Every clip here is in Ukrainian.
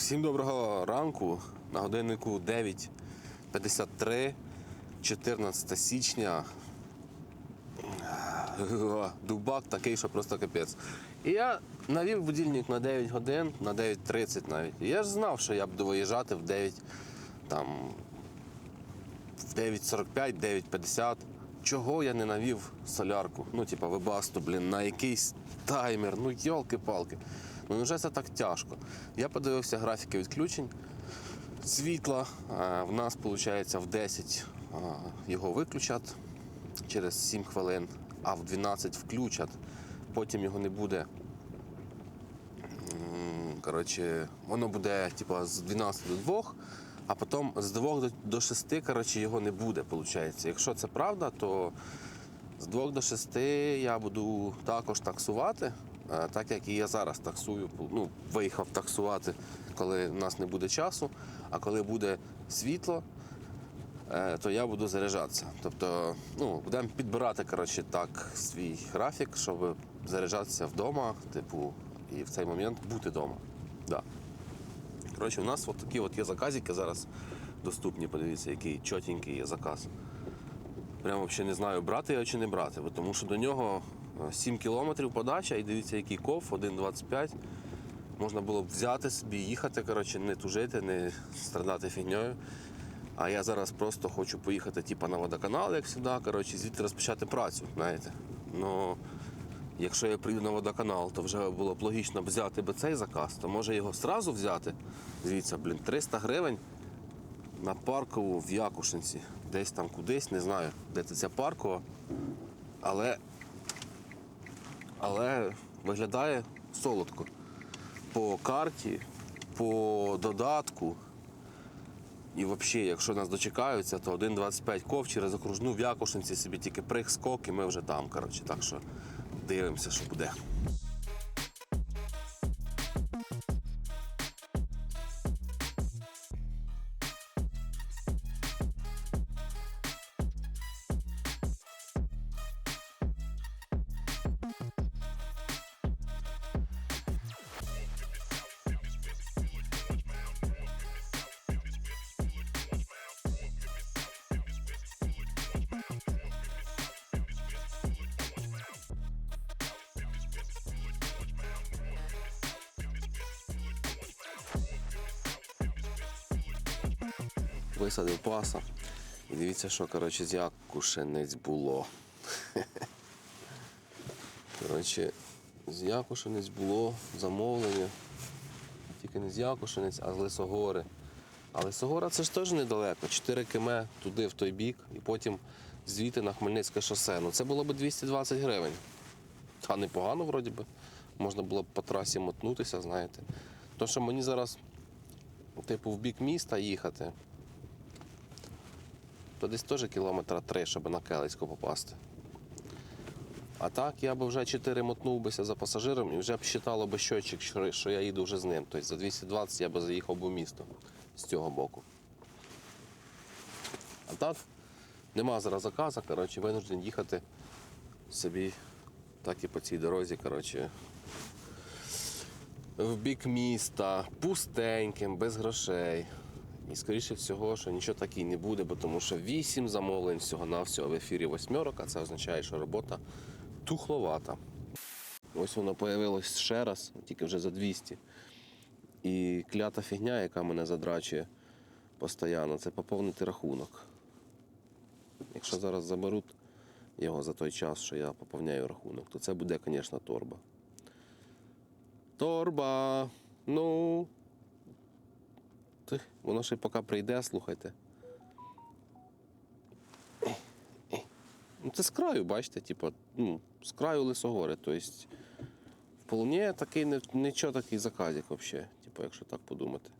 Всім доброго ранку. На годиннику 9.53, 14 січня. Дубак такий, що просто капець. І я навів будильник на 9 годин, на 9.30 навіть. І я ж знав, що я буду виїжджати в 9, там, в 9.45, 9.50. Чого я не навів солярку? Ну, типа, вебасту, блін, на якийсь таймер, ну йолки-палки. Ну невже це так тяжко? Я подивився графіки відключень світла. Е, В нас, виходить, в 10 е, його виключать через 7 хвилин, а в 12 включать. Потім його не буде. Коротше, воно буде типу, з 12 до 2, а потім з 2 до- до 6 коротше, його не буде, виходить. Якщо це правда, то з 2 до 6 я буду також таксувати, так як і я зараз таксую. Ну, виїхав таксувати, коли в нас не буде часу, а коли буде світло, е, то я буду заряджатися. Тобто, ну, будемо підбирати коротше, так свій графік, щоб заряджатися вдома, типу, і в цей момент бути вдома. Да. Коротше, у нас от такі от є заказики зараз доступні. Подивіться, який чотенький є заказ. Прямо взагалі не знаю, брати його чи не брати, тому що до нього 7 кілометрів подача і дивіться, який ков, 1,25. Можна було б взяти собі, їхати, коротше, не тужити, не страдати фігньою. А я зараз просто хочу поїхати типу, на водоканал, як завжди, коротше, звідти розпочати працю. знаєте. Ну, якщо я прийду на водоканал, то вже було б логічно взяти би цей заказ, то може його одразу взяти. Дивіться, блін, 300 гривень на паркову в Якушинці. Десь там кудись, не знаю, де це ця паркова. Але, але виглядає солодко. По карті, по додатку. І взагалі, якщо нас дочекаються, то 1,25 ков через окружну в Якушинці собі тільки прих скок, і ми вже там. Коротше. Так що дивимося, що буде. Висадив паса. І дивіться, що коротше, з Якушинець було. Коротше, з Якушинець було замовлення. Тільки не з Якушинець, а з Лисогори. А Лисогора це ж теж недалеко. 4 км туди, в той бік, і потім звідти на Хмельницьке шосе. Ну це було б 220 гривень. Та непогано, вроді би. Можна було б по трасі мотнутися, знаєте. То, що мені зараз, типу, в бік міста їхати, то десь теж кілометра три, щоб на Келицьку попасти. А так я би вже 4 мотнув бися за пасажиром і вже б считало би щотчик, що я їду вже з ним. Тобто за 220 я би заїхав би місто з цього боку. А так, нема зараз заказа, коротше, винужден їхати собі так і по цій дорозі, коротше, в бік міста, пустеньким, без грошей. І скоріше всього, що нічого так і не буде, бо тому що 8 замовлень всього-навсього в ефірі восьмерок, а це означає, що робота тухловата. Ось воно появилось ще раз, тільки вже за 200. І клята фігня, яка мене задрачує постійно, це поповнити рахунок. Якщо зараз заберуть його за той час, що я поповняю рахунок, то це буде, звісно, торба. Торба! Ну. Ти, воно ще поки прийде, слухайте. Ну, це з краю, бачите, типу, ну, з краю лисогори. Тобто, вполне такий нічого такий заказик взагалі, типу, якщо так подумати.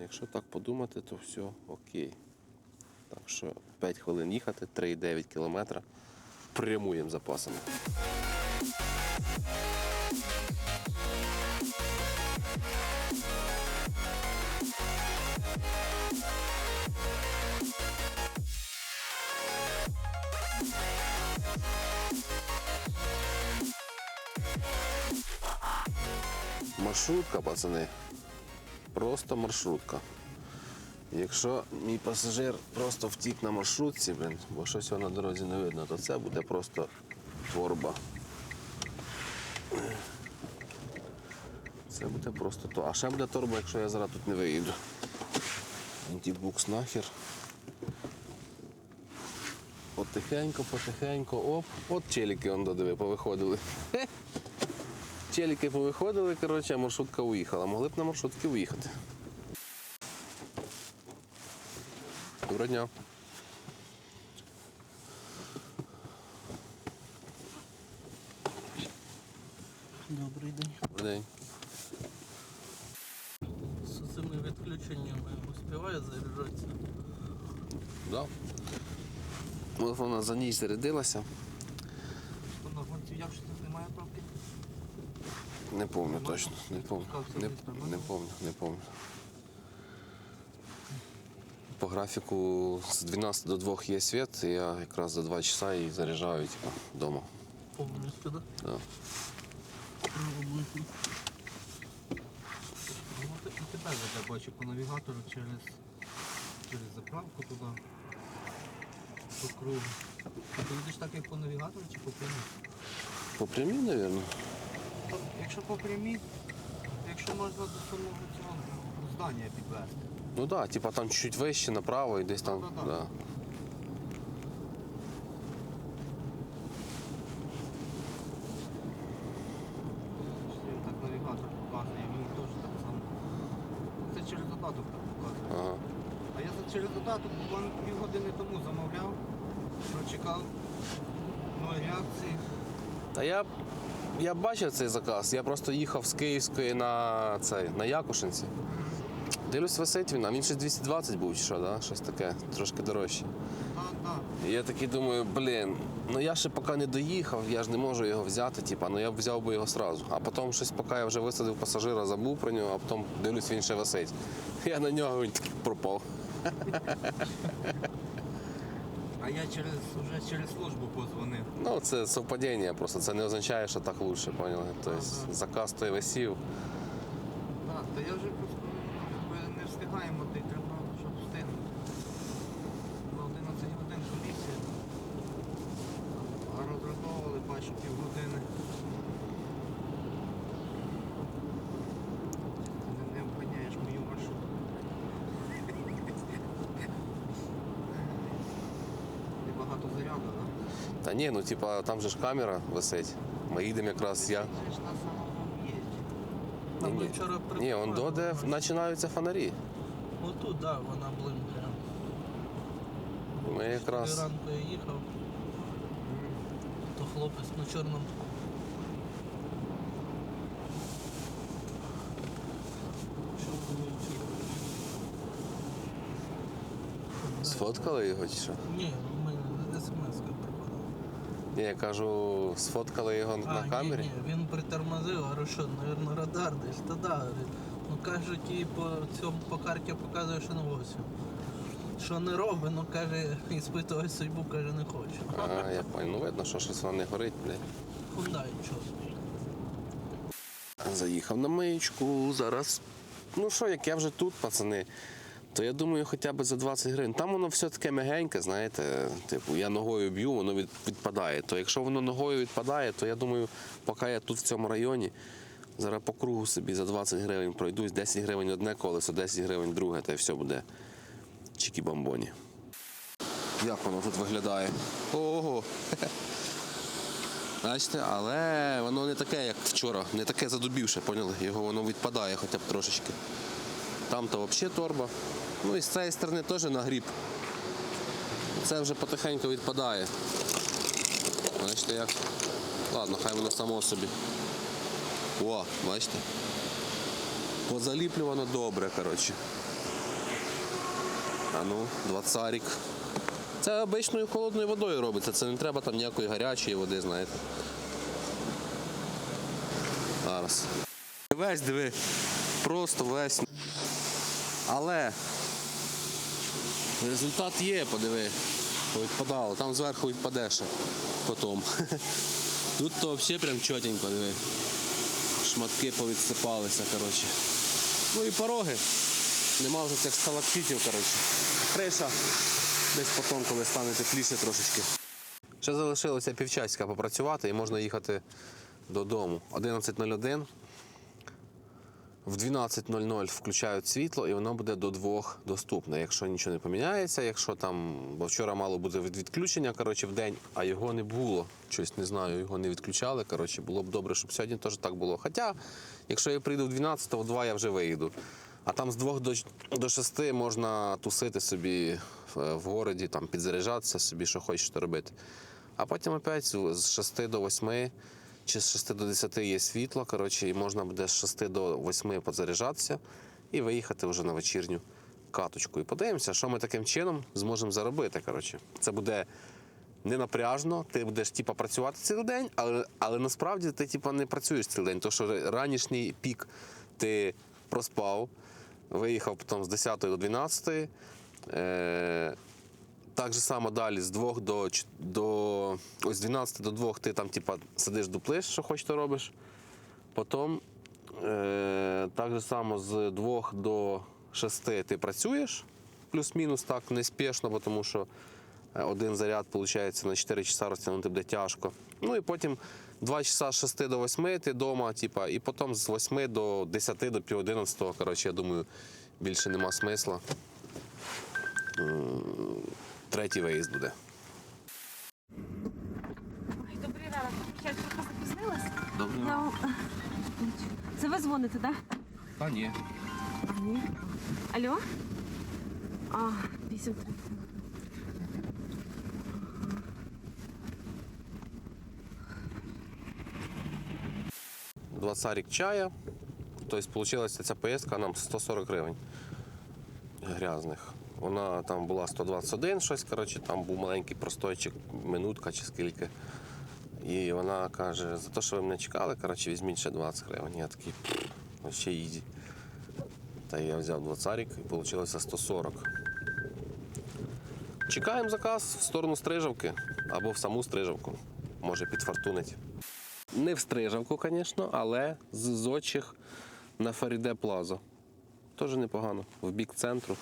Якщо так подумати, то все окей. Так що 5 хвилин їхати, 3,9 кілометра. Прямуємо запасами. Маршрутка, пацани. просто маршрутка. Якщо мій пасажир просто втік на маршрутці, блін, бо щось його на дорозі не видно, то це буде просто торба. Це буде просто то. А ще буде торба, якщо я зараз тут не виїду. Антибукс нахер. Потихенько, потихенько, оп, от челіки он додиви, повиходили. Челіки повиходили, коротше, а маршрутка уїхала. Могли б на маршрутки уїхати. Доброго дня. Добрий день. Добрий день. З цими відключеннями успіває заряджатися? Да. От вона за ніч зарядилася. На гонці як що тут немає пробки? Не пам'ятаю точно. Не пам'ятаю. Не, не пам'ятаю, не пам'ятаю. По графіку з 12 до 2 є світ, і я якраз за 2 часа її заряджаю типу, вдома. Повністю, так? Да. Ти- і тебе я бачу по навігатору через, через заправку туди. По кругу. А ти їдеш так, як по навігатору чи по прямій? По прямій, мабуть. Якщо по прямій, якщо можна до самого цього здання підвести. Ну так, да, типа там чуть вище направо і десь там. Да-да-да. Да. Так навігатор показує, мені теж так само. Це через додаток так показує. Ага. А я за- через додаток буквально півгодини тому замовляв, прочекав нової реакції. Та я, я бачив цей заказ. Я просто їхав з Київської на цей, на Якушинці. Дивлюсь, висить він, а він ще 220 був, що, да? щось таке, трошки дорожче. І я такий думаю, блін, ну я ще поки не доїхав, я ж не можу його взяти, типа, ну я б взяв би його сразу. А потім щось, поки я вже висадив пасажира, забув про нього, а потім дивлюсь, він ще висить. Я на нього він такий пропав. А я через вже через службу позвонив. Ну, це совпадіння просто, це не означає, що так лучше, поняли? Тобто Ага. заказ той висів. Так, то я вже просто не встигаємо, ти треба, щоб встигнути. На 11 годин комісія. А розраховували бачу півгодини. Не, не обганяєш мою маршрутку. Небагато заряду, так? Та ні, ну типа там же ж камера висить. Ми їдемо якраз я. Ні, ні. Ні, он до де починаються фонарі. Отут, так, вона блимкає. Ми якраз. ранку я їхав, то хлопець на чорному. Сфоткали його чи що? Ні, у мене смс приходила. Ні, я кажу, сфоткали його на А, камері. Ні, ні, він притормозив, що, мабуть, радар десь. Та да, ну кажуть, і по цьому по карті показує, що на 8. Що не робить, ну каже, іспитувати судьбу, каже, не хочу. А, я понял. Ну видно, що щось воно не горить, блядь. Хундай чорний. Заїхав на миючку, зараз. Ну що, як я вже тут, пацани, то я думаю, хоча б за 20 гривень. Там воно все таке мягеньке, знаєте, типу, я ногою б'ю, воно відпадає. То якщо воно ногою відпадає, то я думаю, поки я тут в цьому районі, зараз по кругу собі за 20 гривень пройдусь, 10 гривень одне колесо, 10 гривень друге, та й все буде чікі-бамбоні. Як воно тут виглядає? Ого! Бачите, але воно не таке, як вчора, не таке задубівше, поняли? Його воно відпадає хоча б трошечки. Там то взагалі торба. Ну і з цієї сторони теж нагріб. Це вже потихеньку відпадає. Бачите як? Ладно, хай воно само собі. О, бачите? Позаліплювано добре, коротше. А ну, двадцарик. Це обичною холодною водою робиться, це не треба там ніякої гарячої води, знаєте. Зараз. Весь диви. Просто весь. Але результат є, подиви. Відпадало. Там зверху відпаде ще потім. Тут то взагалі прям чотенько, диви. Шматки повідсипалися, коротше. Ну і пороги. Нема вже цих сталактитів, коротше. Криша. Десь потім, коли стане тепліше трошечки. Ще залишилося півчасика попрацювати і можна їхати додому. 11.01. В 12.00 включають світло і воно буде до двох доступне, якщо нічого не поміняється. Якщо там, бо вчора мало бути відключення коротше, в день, а його не було. Щось не знаю, його не відключали. Коротше, було б добре, щоб сьогодні теж так було. Хоча, якщо я прийду в 12, то в 2 я вже вийду. А там з 2 до, до 6 можна тусити собі в, в городі, там підзаряджатися собі, що хочеш робити. А потім опять з 6 до 8 чи з 6 до 10 є світло, коротше, і можна буде з 6 до 8 позаряджатися і виїхати вже на вечірню каточку. І подивимося, що ми таким чином зможемо заробити. Коротше. Це буде не напряжно, ти будеш типа, працювати цілий день, але, але насправді ти типа, не працюєш цілий день. Тому що ранішній пік ти проспав, виїхав потім з 10 до 12. Е- так же само далі з 2 до, до ось 12 до 2 ти там типа сидиш дуплиш, що хочеш, то робиш. Потім е, так же само з 2 до 6 ти працюєш, плюс-мінус так неспішно, тому що е, один заряд виходить на 4 часа розтягнути буде тяжко. Ну і потім 2 часа з 6 до 8 ти вдома, типа, і потім з 8 до 10 до пів 11, коротше, я думаю, більше нема смисла. Третій виїзд буде. Ой, добрий ранок. Я трохи запізнилась. Добре. Я... Це ви дзвоните, так? А ні. А, ні. Алло? А, 8.30. Два царик чая. Тобто, вийшла ця поїздка нам 140 гривень грязних. Вона там була 121 щось, коротше, там був маленький простойчик, минутка чи скільки. І вона каже, за те, що ви мене чекали, коротше, візьміть ще 20 гривень. Я такий, «Пф, ще їді. Та я взяв два царик і вийшло 140. Чекаємо заказ в сторону Стрижавки або в саму Стрижавку. Може підфартунить. Не в Стрижавку, звісно, але з зочих на Фаріде Плаза. Теж непогано, в бік центру.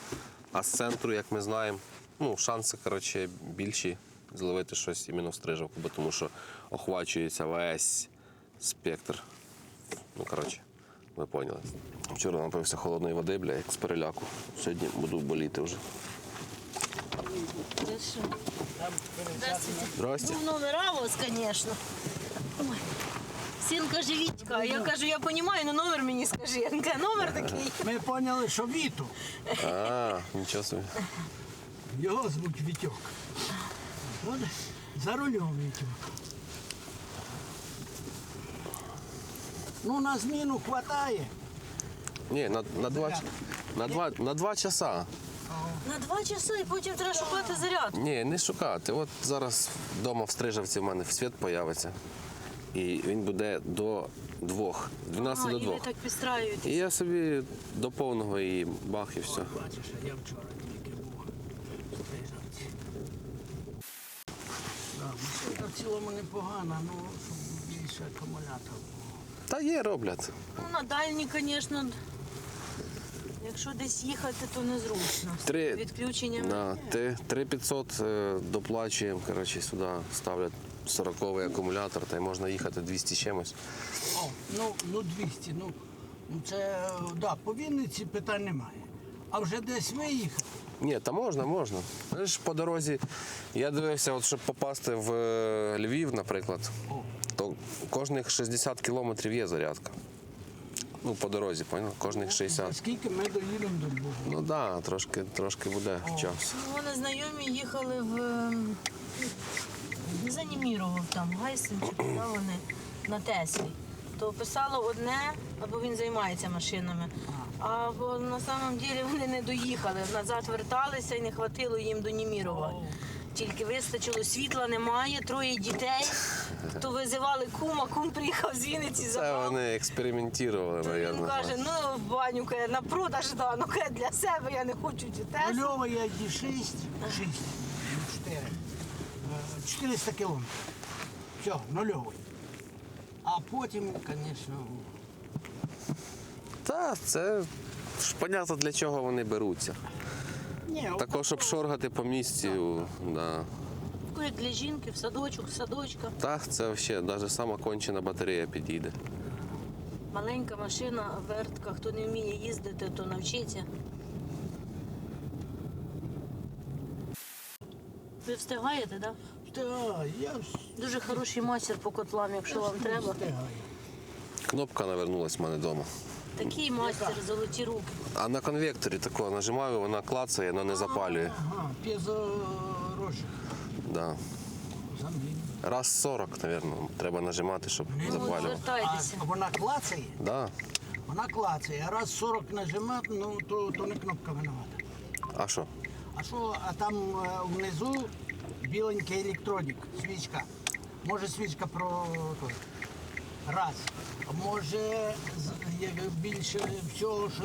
А з центру, як ми знаємо, ну, шанси коротше, більші зловити щось іменно в Стрижавку, бо тому що охвачується весь спектр. Ну, коротше, ви поняли. Вчора напився холодної води, бля, як з переляку. Сьогодні буду боліти вже. Здрасте. Ну, номера у вас, конечно. Ой. Син каже, Вітька, а я кажу, я розумію, але номер мені скажи. Він каже, номер такий. Ми поняли, що Віту. А, нічого собі. Його звуть Вітьок. От, За рулем Вітьок. Ну, на зміну хватає. Ні, на, на, два, ч- на, два, на два часа. На два часи і потім треба шукати заряд. Ні, не шукати. От зараз вдома в Стрижавці в мене світ появиться. І він буде до двох, 12 А, до і ви двох. так підстраюєте. І я собі до повного і бах, і все. Бачиш, а я вчора тільки був в машинка в цілому непогана, ну, щоб більше акумулятор. був. Та є, роблять. Ну, на дальні, звісно, якщо десь їхати, то незручно. Три- Відключеннями. На 3500 е, доплачуємо, коротше, сюди ставлять 40-й акумулятор, та й можна їхати 200 чимось. О, ну, ну 200, ну, ну це, да, по Вінниці питань немає. А вже десь виїхати. Ні, та можна, можна. Ж по дорозі. Я дивився, от щоб попасти в е, Львів, наприклад, то кожних 60 кілометрів є зарядка. Ну, по дорозі, поняв? Кожних 60. Скільки ми доїдемо до Львова? Ну так, да, трошки, трошки буде час. Ну, Вони знайомі їхали в ем, за там Гайсен чи куди вони на Теслі. То писало одне, або він займається машинами. А бо на самом деле вони не доїхали. Назад верталися і не хватило їм до Німірова. Тільки вистачило, світла немає, троє дітей. То визивали кума, кум приїхав з Вінниці Це забрав. вони експериментували, Він мабуть. каже, ну в баню каже, на продаж да, ну каже, для себе я не хочу дітей. До Львова я йду 6, 6, 4. 400 кілометрів. Все, нульовий. А потім, звісно, Так, це ж понятно, для чого вони беруться. Ні, Також, щоб шоргати по місці. Да. Як для жінки, в садочок, в садочка. Так, це взагалі навіть сама кончена батарея підійде. Маленька машина, вертка. Хто не вміє їздити, то навчиться. Ви встигаєте, так? Да? Та, я Дуже хороший мастер по котлам, якщо вам треба. встигаю. Кнопка навернулась в мене вдома. Такий мастер, золоті руки. А на конвекторі такого нажимаю, вона клацає, але не запалює. Ага, п'єзорожик. Да. Раз 40, мабуть, треба нажимати, щоб Ну, запалювати. звертайтеся. А вона клацає? Да. Вона клацає. А раз 40 нажимати, ну то, то не кнопка винувата. А що? А що, а там е, внизу біленький електронік, свічка. Може свічка про. Раз. Може більше всього, що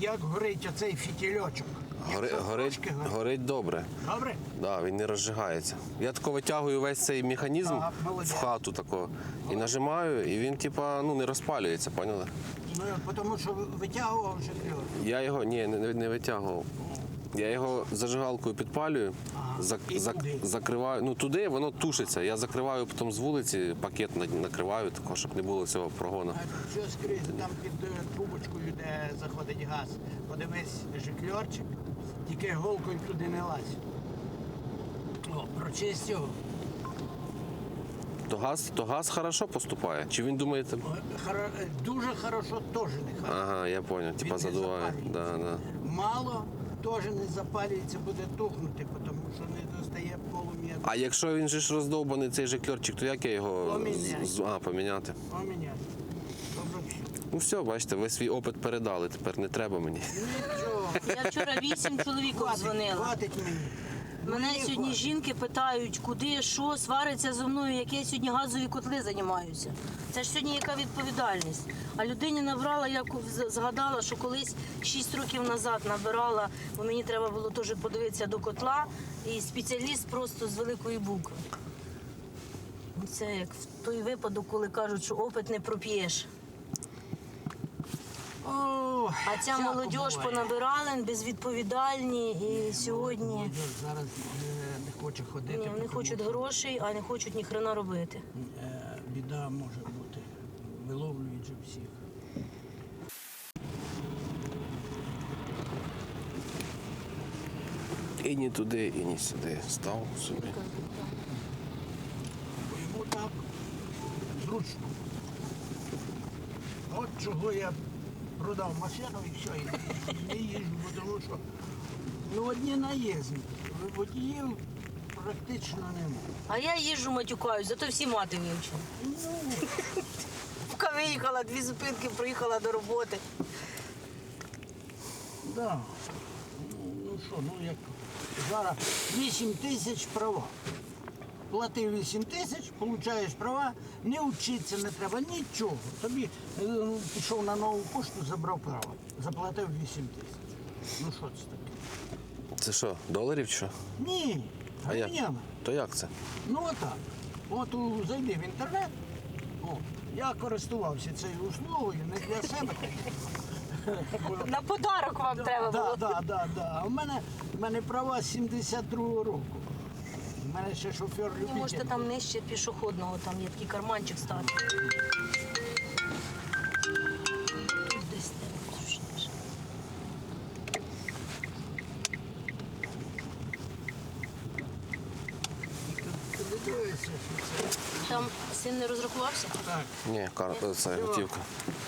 як горить оцей фітільочок. Гори, горить, горить добре. Добре? Да, він не розжигається. Я тако витягую весь цей механізм молодець. в хату тако, і нажимаю, і він типа ну не розпалюється, поняли? Ну, тому що витягував вже. Я його ні, не, не витягував. Я його зажигалкою підпалюю, зак, зак, закриваю. Ну туди воно тушиться. Я закриваю потім з вулиці, пакет накриваю, тако, щоб не було цього прогону. А що скрізь, там під е, трубочкою, де заходить газ. Подивись, жикльорчик, тільки голкою туди не лазь. О, прочисть його. То газ, то газ хорошо поступає. Чи він думаєте? О, хоро- е, Дуже хорошо теж не хорошо. Ага, я зрозумів, типа задуває. Да, да. Мало теж не запалюється, буде тухнути, тому що не достає полум'я. А якщо він же ж роздовбаний цей же кльорчик, то як я його Поміняти. з- а, поміняти? Поміняти. Добре. Ну все, бачите, ви свій опит передали, тепер не треба мені. Нічого. Я вчора вісім чоловіків Хватить, дзвонила. хватить мені. Мене сьогодні жінки питають, куди, що, свариться зо мною, як я сьогодні газові котли займаюся. Це ж сьогодні яка відповідальність. А людині набрала, я згадала, що колись 6 років назад набирала, бо мені треба було теж подивитися до котла, і спеціаліст просто з великої букви. Це як в той випадок, коли кажуть, що опит не проп'єш. О, А ця всяко молодь буває. понабирали, безвідповідальні, і сьогодні Молодь зараз е, не хоче ходити. ні, тому хочуть що, грошей, а не хочуть ні хрена робити. е, Біда може бути. Виловлюють же всіх. І ні туди, і ні сюди. Став собі. Бо йому так зручно. От чого я продав машину і все, і не їжджу, бо тому що ну, одні наїзні. Водіїв практично немає. А я їжджу матюкаюсь, зато всі мати вивчила. Ну, Поки виїхала, дві зупинки проїхала до роботи. Да. Ну, ну що, ну як зараз 8 тисяч права. Платив 8 тисяч, получаєш права, не вчитися не треба, нічого. Тобі е, пішов на нову пошту, забрав право. Заплатив 8 тисяч. Ну що це таке? Це що, доларів чи що? Ні, А як? гривнями. То як це? Ну отак. От у- зайди в інтернет. О, я користувався цією услугою не для себе. На подарок вам треба було. да, да, да. А в мене, в мене права з 72-го року. Мене ще шофер Ви можете там нижче пішохідного, там є такий карманчик стати. Тут десь зручніше. Ти не дивишся, що це. Там син не розрахувався? Так, Ні, карта, це готівка.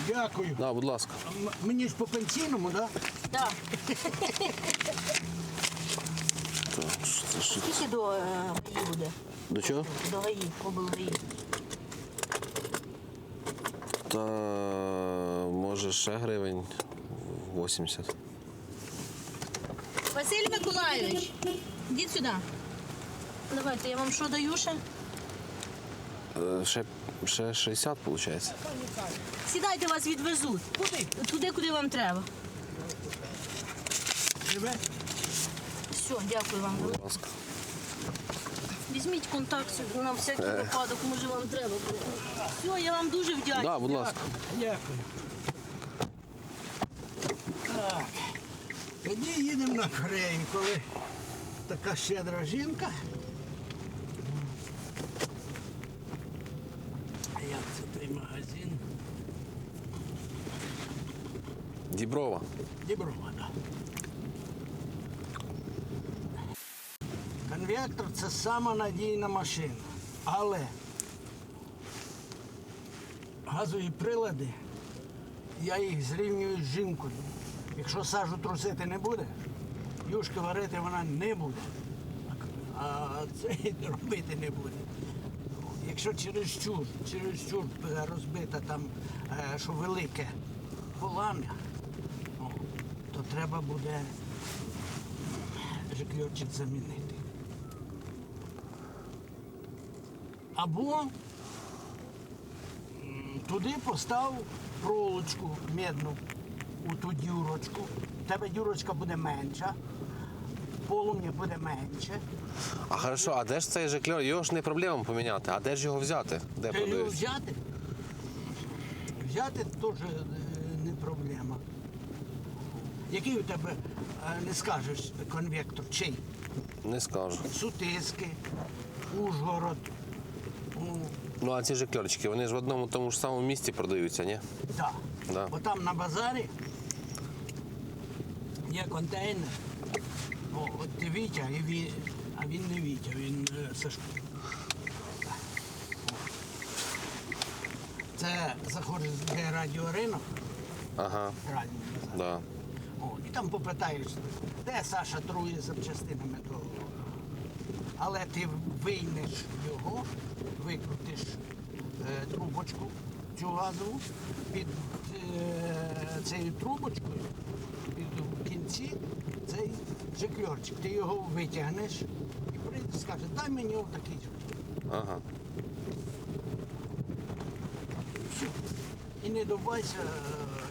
дякую. Да, будь ласка. М- Мені ж по пенсійному, так? Да? Так. Скільки до е, ГАІ буде? До чого? До ГАІ, облгаї. Та може ще гривень 80. Василь Миколайович, йдіть сюди. Давайте, я вам що даю ще? Е, Ще, ще 60, виходить. Сідайте, вас відвезуть. Куди? Туди, куди вам треба. Живе? Все, дякую вам. Будь ласка. Візьміть контакт собі на всякий випадок, може вам треба буде. Все, я вам дуже вдячна. Да, будь ласка. Дякую. Тоді їдемо на Корею, коли така щедра жінка. А як це той магазин? Діброва. Діброва, Да. Це сама надійна машина. Але газові прилади, я їх зрівнюю з жінкою. Якщо сажу трусити не буде, юшки варити вона не буде. А це робити не буде. Якщо чересчур, чересчур розбита там, е, що велике полам'я, то треба буде жикльорчик замінити. Або туди постав проволочку медну у ту дюрочку. У тебе дюрочка буде менша, полум'я буде менше. А хорошо, а де ж цей жикльор? Його ж не проблема поміняти. А де ж його взяти? Де Та його продають? взяти. Взяти теж е, не проблема. Який у тебе, е, не скажеш, конвектор, чий? Не скажу. Сутиски, Ужгород. Ну, а ці жикльорчики, вони ж в одному тому ж самому місці продаються, ні? да. Да. Бо там на базарі є контейнер. О, от ти Вітя, і він, а він не Вітя, він е, Сашко. Це заходиш, де радіоринок, Ага, радіо базар. да. О, і там попитаєш, де Саша трує запчастинами того. Але ти виймеш його, викрутиш е, трубочку цю газову під е, цією трубочкою, під в кінці цей жикльорчик. Ти його витягнеш і прийде, скаже, дай мені отакий. Ага. Все. І не добайся. е.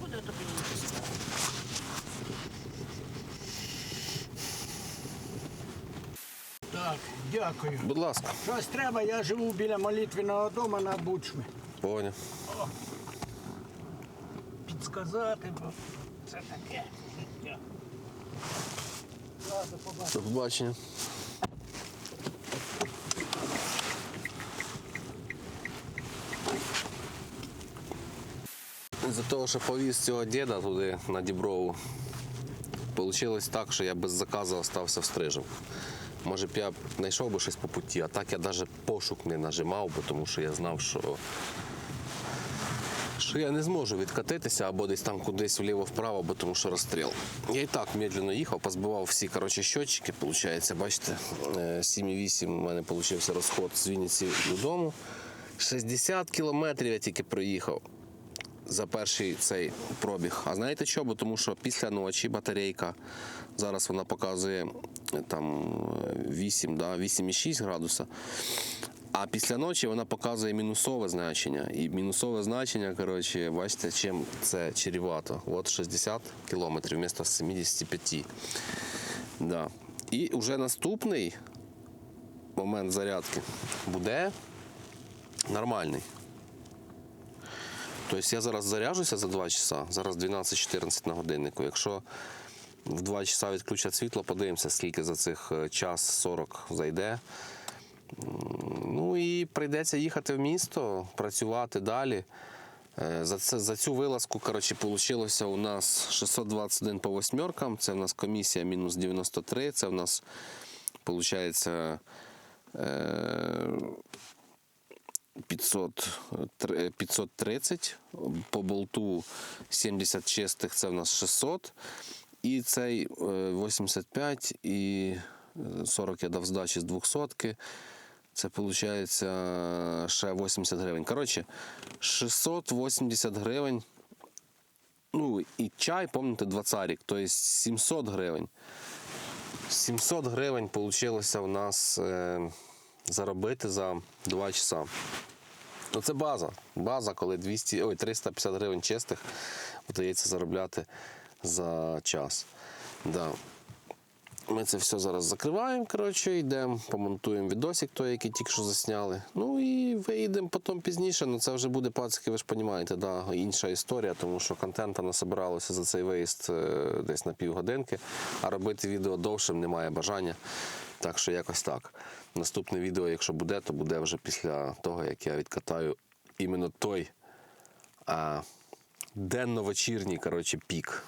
Буде тобі. Так, дякую. Будь ласка, Щось треба, я живу біля молитвеного дому на Бучмі. поняв. Підсказати, бо це таке життя. Ладно, побачимо. До побачення. Із-за того, що повіз цього діда туди на Діброву, вийшло так, що я без заказу залишився в Стрижев. Може б я знайшов би щось по путі, а так я навіть пошук не нажимав, бо тому що я знав, що, що я не зможу відкатитися або десь там кудись вліво-вправо, бо тому що розстріл. Я і так медленно їхав, позбивав всі коротше, щотчики, виходить, бачите, е, 7,8 у мене вийшов розход з Вінниці додому. 60 кілометрів я тільки проїхав за перший цей пробіг. А знаєте що? Бо тому що після ночі батарейка, зараз вона показує е, там е, 8, да, 8,6 градуса. А після ночі вона показує мінусове значення. І мінусове значення, коротше, бачите, чим це чревато. От 60 кілометрів вмісто 75. Да. І вже наступний момент зарядки буде нормальний. Тобто я зараз заряджуся за 2 часа, зараз 12-14 на годиннику. Якщо в 2 часа відключать світло, подивимося, скільки за цих е, час 40 зайде. Ну і прийдеться їхати в місто, працювати далі. Е, За, це, за цю вилазку, коротше, вийшло у нас 621 по восьмеркам. Це в нас комісія мінус 93. Це в нас, виходить, 500, 530, по болту 70 чистих це в нас 600. І цей е, 85 і е, 40 я дав здачі з 200. Це виходить ще 80 гривень. Коротше, 680 гривень. Ну і чай, пам'ятаєте, 20 тобто 700 гривень. 700 гривень вийшло у нас е, заробити за 2 часа. Ну, це база. База, коли 200, ой, 350 гривень чистих вдається заробляти за час. Да. Ми це все зараз закриваємо, коротше, йдемо, помонтуємо відосик той, який тільки що засняли. Ну і вийдемо потім пізніше. Ну це вже буде пацики, ви ж розумієте, да, інша історія, тому що контента насобиралося за цей виїзд е, десь на півгодинки, а робити відео довшим немає бажання. Так що якось так. Наступне відео, якщо буде, то буде вже після того, як я відкатаю іменно той а, денно-вечірній коротше, пік.